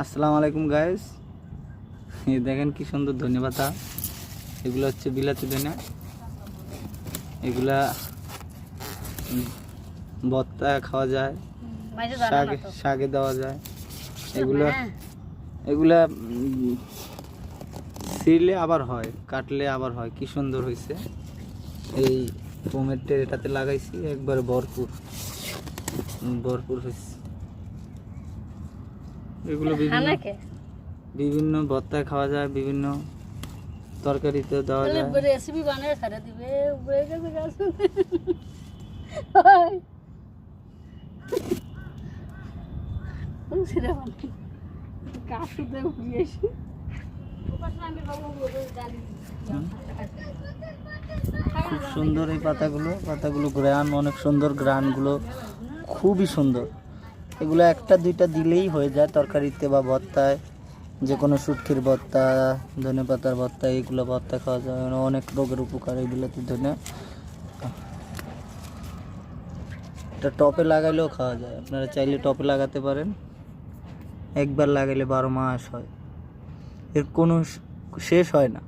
আসসালামু আলাইকুম গাইস দেখেন কি সুন্দর ধনে পাতা এগুলো হচ্ছে বিলাতি ধনে। এগুলা ভর্তা খাওয়া যায় শাকে শাকে দেওয়া যায়। এগুলো হ্যাঁ, এগুলা উম, ছিঁড়লে আবার হয় কাটলে আবার হয়। কি সুন্দর হয়েছে এই টমেটোর এটাতে লাগাইছি একবারে ভরপুর। ভরপুর হয়েছে এগুলো বিভিন্ন হানাকে বিভিন্ন ভর্তায় খাওয়া যায় বিভিন্ন তরকারিতে দেওয়া যায়। রেসিপি বানিয়ে খারে দিবে উপরে যাবে গাছ সিরে খুব সুন্দর এই পাতাগুলো পাতাগুলো গ্রান অনেক সুন্দর গ্রানগুলো খুবই সুন্দর। এগুলো একটা দুইটা দিলেই হয়ে যায় তরকারিতে বা ভর্তায়। যে কোনো শুটকির ভর্তা, ধনে পাতার ভর্তা এগুলো ভর্তা খাওয়া যায়। মানে অনেক রোগের উপকার এগুলোতে ধনে। এটা টপে লাগাইলেও খাওয়া যায়। আপনারা চাইলে টপে লাগাতে পারেন। একবার লাগাইলে বারো মাস হয়। এর কোনো শেষ হয় না।